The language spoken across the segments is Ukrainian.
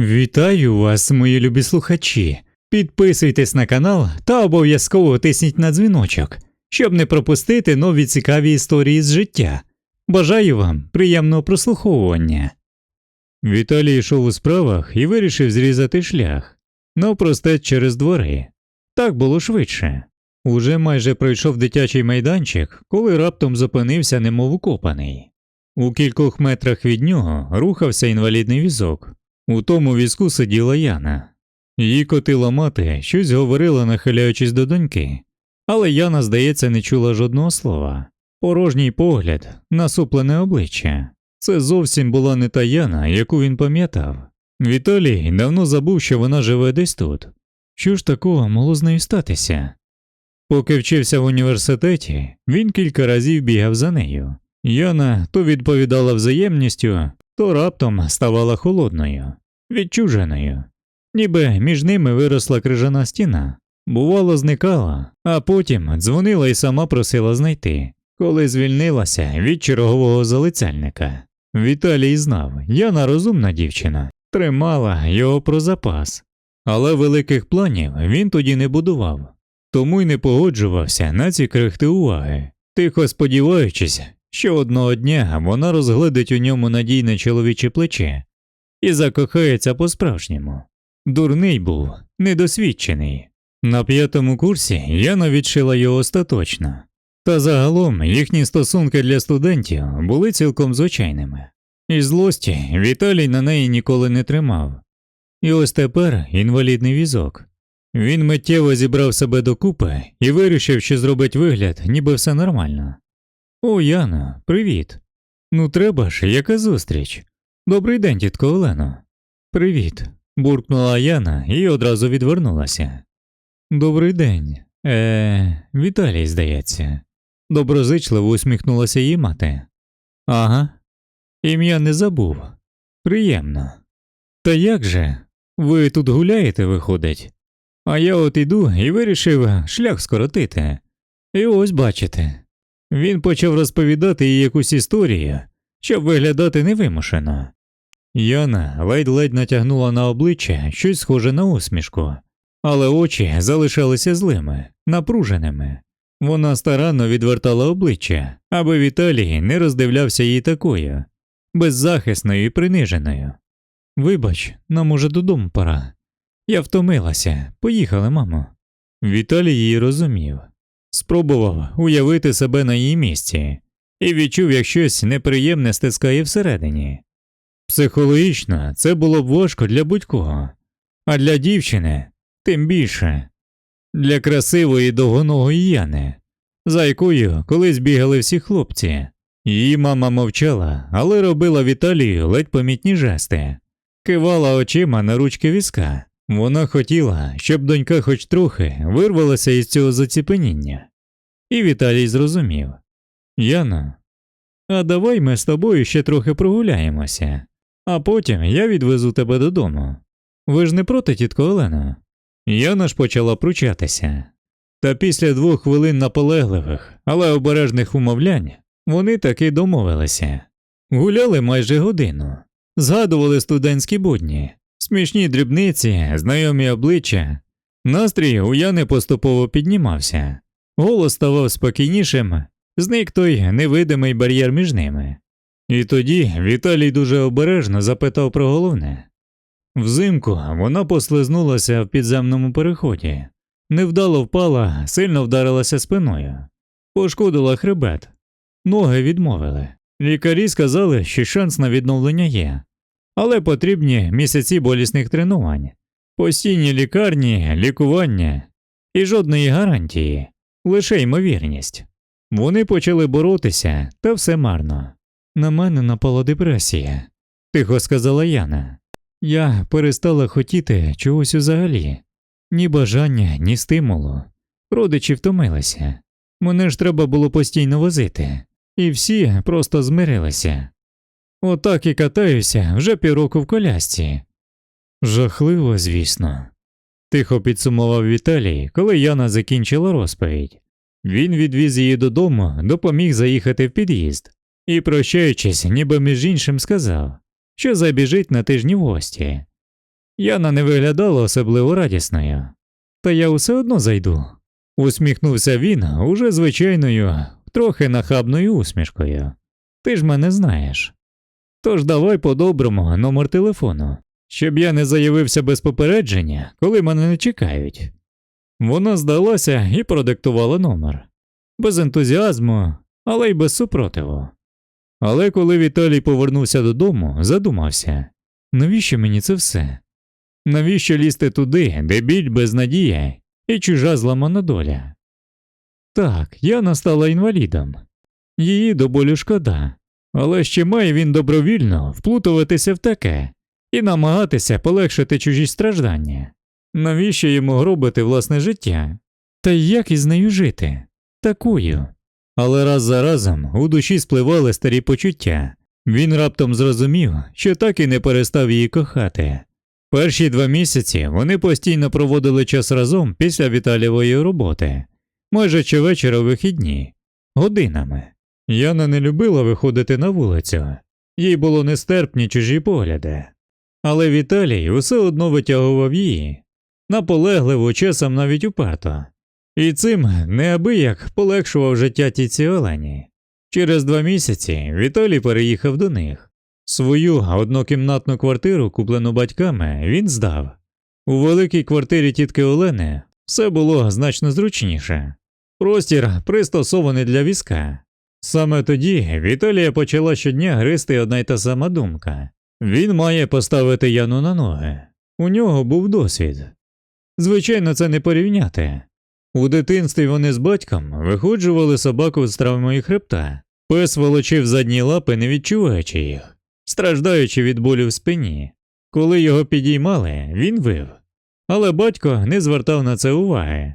Вітаю вас, мої любі слухачі. Підписуйтесь на канал та обов'язково тисніть на дзвіночок, щоб не пропустити нові цікаві історії з життя. Бажаю вам приємного прослуховування. Віталій йшов у справах і вирішив зрізати шлях, навпростець через двори. Так було швидше. Уже майже пройшов дитячий майданчик, коли раптом зупинився, немов укопаний. У кількох метрах від нього рухався інвалідний візок. У тому візку сиділа Яна. Її котила мати, щось говорила, нахиляючись до доньки, але Яна, здається, не чула жодного слова. Порожній погляд, насуплене обличчя. Це зовсім була не та Яна, яку він пам'ятав. Віталій давно забув, що вона живе десь тут. Що ж такого могло з нею статися? Поки вчився в університеті, він кілька разів бігав за нею. Яна то відповідала взаємністю, то раптом ставала холодною, відчуженою, ніби між ними виросла крижана стіна. Бувало, зникала, а потім дзвонила і сама просила знайти, коли звільнилася від чергового залицяльника. Віталій знав, Яна розумна дівчина, тримала його про запас, але великих планів він тоді не будував, тому й не погоджувався на ці крихти уваги, тихо сподіваючись, що одного дня вона розгледить у ньому надійне чоловіче плече і закохається по-справжньому. Дурний був, недосвідчений. На п'ятому курсі Яна відшила його остаточно, та загалом їхні стосунки для студентів були цілком звичайними, і злості Віталій на неї ніколи не тримав. І ось тепер інвалідний візок. Він миттєво зібрав себе докупи і вирішив, що зробить вигляд, ніби все нормально. О, Яно, привіт. Ну треба ж, яка зустріч. Добрий день, тітко Олено. Привіт. буркнула Яна і одразу відвернулася. Добрий день. Е, Віталій, здається. Доброзичливо усміхнулася її мати. Ага. Ім'я не забув. Приємно. Та як же? Ви тут гуляєте, виходить? А я от іду і вирішив шлях скоротити. І ось бачите. Він почав розповідати їй якусь історію, щоб виглядати невимушено. Яна ледь-ледь натягнула на обличчя щось схоже на усмішку, але очі залишалися злими, напруженими. Вона старанно відвертала обличчя, аби Віталій не роздивлявся її такою, беззахисною і приниженою. Вибач, нам уже додому пора. Я втомилася, поїхали, мамо. Віталій її розумів, спробував уявити себе на її місці і відчув, як щось неприємне стискає всередині. Психологічно це було б важко для будь-кого, а для дівчини тим більше, для красивої довгоногої Яни, за якою колись бігали всі хлопці. Її мама мовчала, але робила Віталію ледь помітні жести, кивала очима на ручки візка. Вона хотіла, щоб донька хоч трохи вирвалася із цього заціпеніння. І Віталій зрозумів Яна, а давай ми з тобою ще трохи прогуляємося, а потім я відвезу тебе додому. Ви ж не проти, тітко Олено? Яна ж почала пручатися. Та після двох хвилин наполегливих, але обережних умовлянь вони таки домовилися. Гуляли майже годину, згадували студентські будні, смішні дрібниці, знайомі обличчя. Настрій у Яни поступово піднімався, голос ставав спокійнішим, зник той невидимий бар'єр між ними. І тоді Віталій дуже обережно запитав про головне. Взимку вона послизнулася в підземному переході, невдало впала, сильно вдарилася спиною, пошкодила хребет, ноги відмовили. Лікарі сказали, що шанс на відновлення є, але потрібні місяці болісних тренувань, постійні лікарні, лікування і жодної гарантії, лише ймовірність. Вони почали боротися, та все марно. На мене напала депресія, тихо сказала Яна. Я перестала хотіти чогось взагалі, ні бажання, ні стимулу. Родичі втомилися. Мене ж треба було постійно возити, і всі просто змирилися. Отак і катаюся вже півроку в колясці. Жахливо, звісно. Тихо підсумував Віталій, коли Яна закінчила розповідь. Він відвіз її додому, допоміг заїхати в під'їзд і, прощаючись, ніби між іншим сказав, що забіжить на тижні в гості. Яна не виглядала особливо радісною. Та я усе одно зайду. Усміхнувся він уже звичайною, трохи нахабною усмішкою. Ти ж мене знаєш. Тож давай по-доброму номер телефону, щоб я не заявився без попередження, коли мене не чекають. Вона здалася і продиктувала номер. Без ентузіазму, але й без супротиву. Але коли Віталій повернувся додому, задумався навіщо мені це все? Навіщо лізти туди, де біль безнадія і чужа зламана доля? Так, Яна стала інвалідом. Її до болю шкода, але ще має він добровільно вплутуватися в таке і намагатися полегшити чужі страждання. Навіщо йому гробити власне життя? Та як із нею жити? Такою. Але раз за разом у душі спливали старі почуття. Він раптом зрозумів, що так і не перестав її кохати. Перші два місяці вони постійно проводили час разом після Віталієвої роботи, майже щовечора у вихідні, годинами. Яна не любила виходити на вулицю, їй було нестерпні чужі погляди. Але Віталій усе одно витягував її, наполегливо часом навіть уперто, і цим неабияк полегшував життя тіці Олені. Через два місяці Віталій переїхав до них. Свою однокімнатну квартиру, куплену батьками, він здав. У великій квартирі тітки Олени все було значно зручніше. Простір пристосований для візка. Саме тоді Віталія почала щодня гристи одна й та сама думка він має поставити Яну на ноги. У нього був досвід. Звичайно, це не порівняти. У дитинстві вони з батьком виходжували собаку з травмою хребта, пес волочив задні лапи, не відчуваючи їх, страждаючи від болю в спині. Коли його підіймали, він вив. Але батько не звертав на це уваги.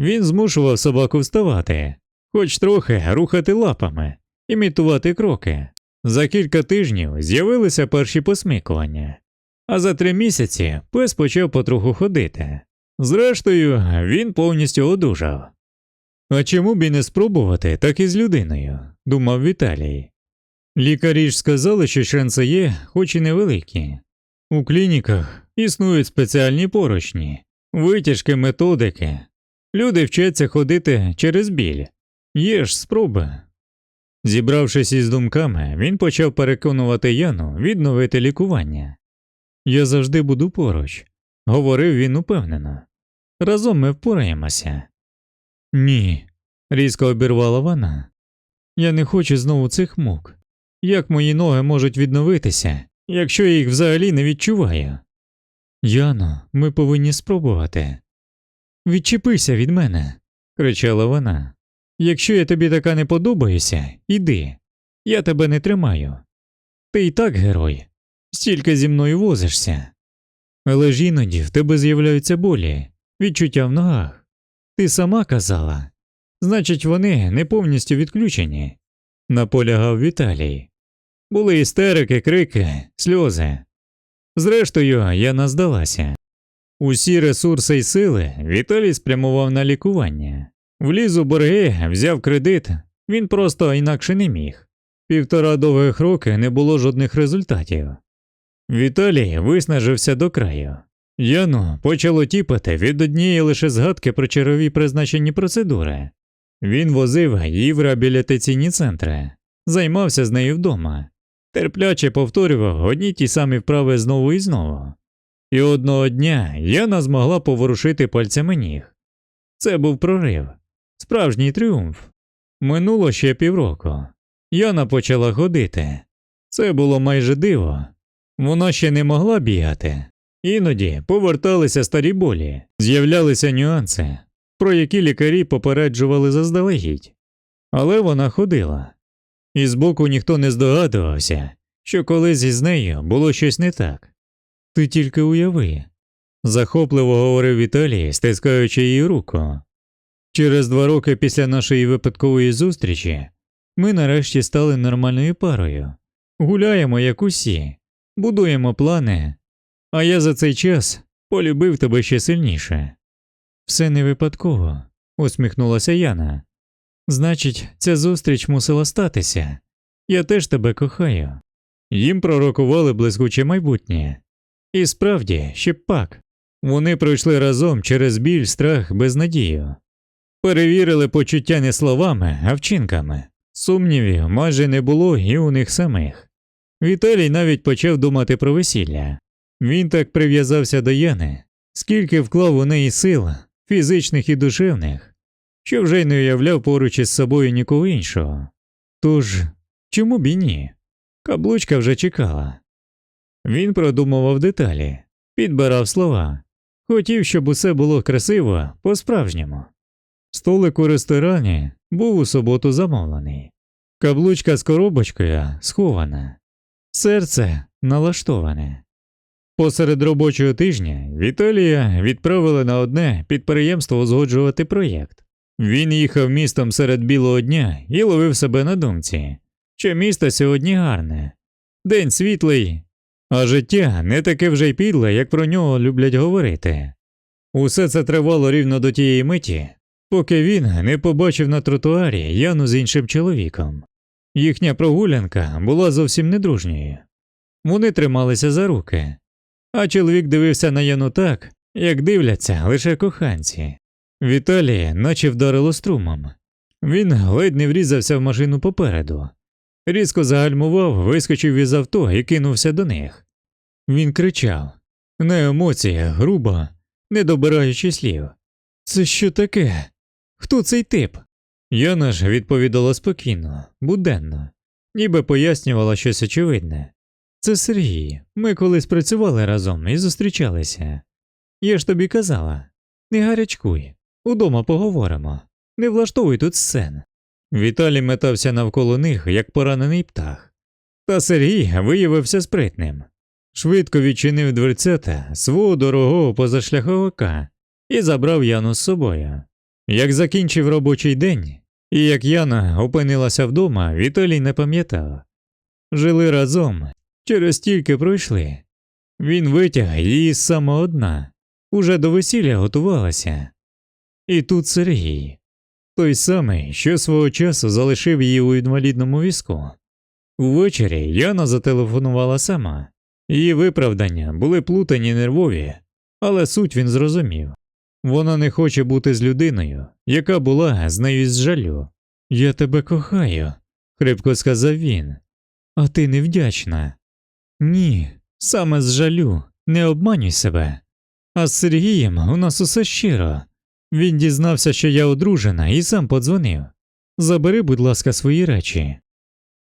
Він змушував собаку вставати, хоч трохи рухати лапами, імітувати кроки. За кілька тижнів з'явилися перші посмикування, а за три місяці пес почав потроху ходити. Зрештою, він повністю одужав. А чому б і не спробувати так і з людиною, думав Віталій. Лікарі ж сказали, що шанси є, хоч і невеликі. У клініках існують спеціальні поручні, витяжки методики. Люди вчаться ходити через біль. Є ж спроби. Зібравшись із думками, він почав переконувати Яну відновити лікування. Я завжди буду поруч, говорив він упевнено. Разом ми впораємося. Ні, різко обірвала вона. Я не хочу знову цих мук. Як мої ноги можуть відновитися, якщо я їх взагалі не відчуваю? Яно, ми повинні спробувати. Відчепися від мене, кричала вона. Якщо я тобі така не подобаюся, іди. Я тебе не тримаю. Ти і так герой, стільки зі мною возишся. Але ж іноді в тебе з'являються болі, відчуття в ногах. Ти сама казала. Значить, вони не повністю відключені, наполягав Віталій. Були істерики, крики, сльози. Зрештою, я наздалася. Усі ресурси й сили Віталій спрямував на лікування. Вліз у борги, взяв кредит, він просто інакше не міг. Півтора довгих роки не було жодних результатів. Віталій виснажився до краю. Яну почало тіпати від однієї лише згадки про чергові призначені процедури. Він возив її в реабілітаційні центри, займався з нею вдома, терпляче повторював одні ті самі вправи знову і знову. І одного дня Яна змогла поворушити пальцями ніг. Це був прорив, справжній тріумф. Минуло ще півроку. Яна почала ходити. Це було майже диво. Вона ще не могла бігати. Іноді поверталися старі болі, з'являлися нюанси, про які лікарі попереджували заздалегідь. Але вона ходила, і збоку ніхто не здогадувався, що колись із нею було щось не так. Ти тільки уяви, захопливо говорив Віталій, стискаючи її руку. Через два роки після нашої випадкової зустрічі ми нарешті стали нормальною парою, гуляємо як усі, будуємо плани, а я за цей час полюбив тебе ще сильніше. Все не випадково, усміхнулася Яна. Значить, ця зустріч мусила статися. Я теж тебе кохаю. Їм пророкували блискуче майбутнє, І справді, ще пак. Вони пройшли разом через біль, страх, безнадію. Перевірили почуття не словами, а вчинками. Сумнівів майже не було і у них самих. Віталій навіть почав думати про весілля. Він так прив'язався до Яни, скільки вклав у неї сил, фізичних і душевних, що вже й не уявляв поруч із собою нікого іншого. Тож, чому б і ні? Каблучка вже чекала. Він продумував деталі, підбирав слова, хотів, щоб усе було красиво по-справжньому. Столик у ресторані був у суботу замовлений, каблучка з коробочкою схована, серце налаштоване. Посеред робочого тижня Віталія відправили на одне підприємство узгоджувати проєкт. Він їхав містом серед білого дня і ловив себе на думці, що місто сьогодні гарне, день світлий, а життя не таке вже й підле, як про нього люблять говорити. Усе це тривало рівно до тієї миті, поки він не побачив на тротуарі Яну з іншим чоловіком. Їхня прогулянка була зовсім недружньою. Вони трималися за руки, а чоловік дивився на Яну так, як дивляться лише коханці. Віталія наче вдарило струмом. Він ледь не врізався в машину попереду. Різко загальмував, вискочив із авто і кинувся до них. Він кричав на емоціях, грубо, не добираючи слів. Це що таке? Хто цей тип? Яна ж відповідала спокійно, буденно, ніби пояснювала щось очевидне. Це Сергій. Ми колись працювали разом і зустрічалися. Я ж тобі казала не гарячкуй, удома поговоримо, не влаштовуй тут сцен. Віталій метався навколо них, як поранений птах. Та Сергій виявився спритним. Швидко відчинив дверцята свого дорогого позашляховика і забрав Яну з собою. Як закінчив робочий день, і як Яна опинилася вдома, Віталій не пам'ятав. Жили разом, через тільки пройшли. Він витяг її самого одна, уже до весілля готувалася. І тут Сергій, той самий, що свого часу залишив її у інвалідному візку. Увечері Яна зателефонувала сама. Її виправдання були плутані нервові, але суть він зрозумів. Вона не хоче бути з людиною, яка була з нею з жалю. Я тебе кохаю, хрипко сказав він. А ти невдячна. Ні, саме з жалю, не обманюй себе. А з Сергієм у нас усе щиро. Він дізнався, що я одружена, і сам подзвонив. Забери, будь ласка, свої речі.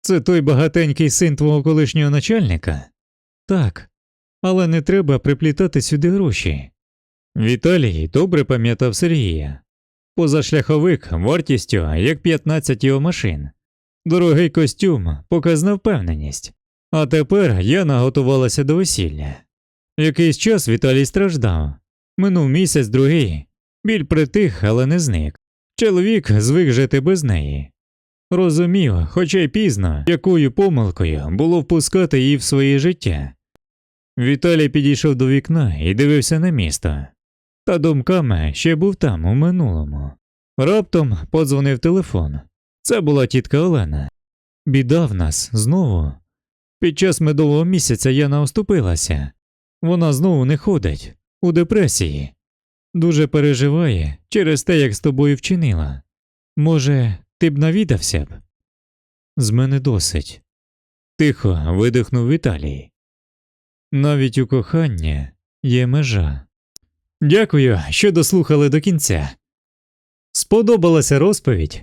Це той багатенький син твого колишнього начальника? Так, але не треба приплітати сюди гроші. Віталій добре пам'ятав Сергія. Позашляховик вартістю як 15 його машин. Дорогий костюм, показна впевненість. А тепер Яна готувалася до весілля. Якийсь час Віталій страждав. Минув місяць другий. Біль притих, але не зник. Чоловік звик жити без неї. Розумів, хоча й пізно, якою помилкою було впускати її в своє життя. Віталій підійшов до вікна і дивився на місто. Та думками ще був там, у минулому. Раптом подзвонив телефон. Це була тітка Олена. Біда в нас знову. Під час медового місяця Яна оступилася. Вона знову не ходить, у депресії. Дуже переживає через те, як з тобою вчинила. Може, ти б навідався б? З мене досить. Тихо видихнув Віталій. Навіть у кохання є межа. Дякую, що дослухали до кінця. Сподобалася розповідь?